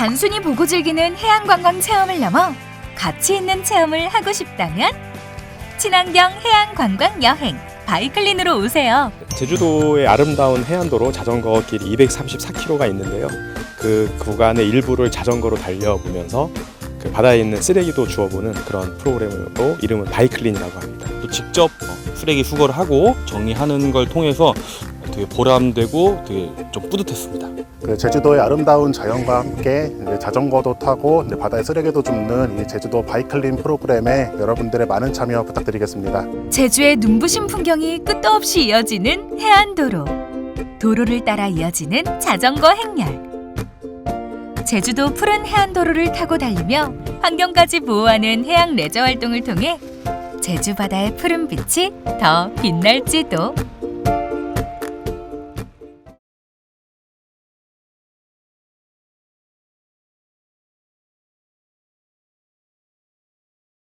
단순히 보고 즐기는 해양관광 체험을 넘어 가치 있는 체험을 하고 싶다면 친환경 해양관광 여행 바이클린으로 오세요. 제주도의 아름다운 해안도로 자전거 길이 234km가 있는데요. 그 구간의 일부를 자전거로 달려보면서 그 바다에 있는 쓰레기도 주워보는 그런 프로그램으로 이름은 바이클린이라고 합니다. 또 직접 어, 쓰레기 수거를 하고 정리하는 걸 통해서 되게 보람되고 되게 좀 뿌듯했습니다. 그 제주도의 아름다운 자연과 함께 이제 자전거도 타고 이제 바다에 쓰레기도 줍는 이 제주도 바이클린 프로그램에 여러분들의 많은 참여 부탁드리겠습니다. 제주의 눈부신 풍경이 끝도 없이 이어지는 해안도로. 도로를 따라 이어지는 자전거 행렬. 제주도 푸른 해안도로를 타고 달리며 환경까지 보호하는 해양 레저 활동을 통해 제주 바다의 푸른 빛이 더 빛날지도.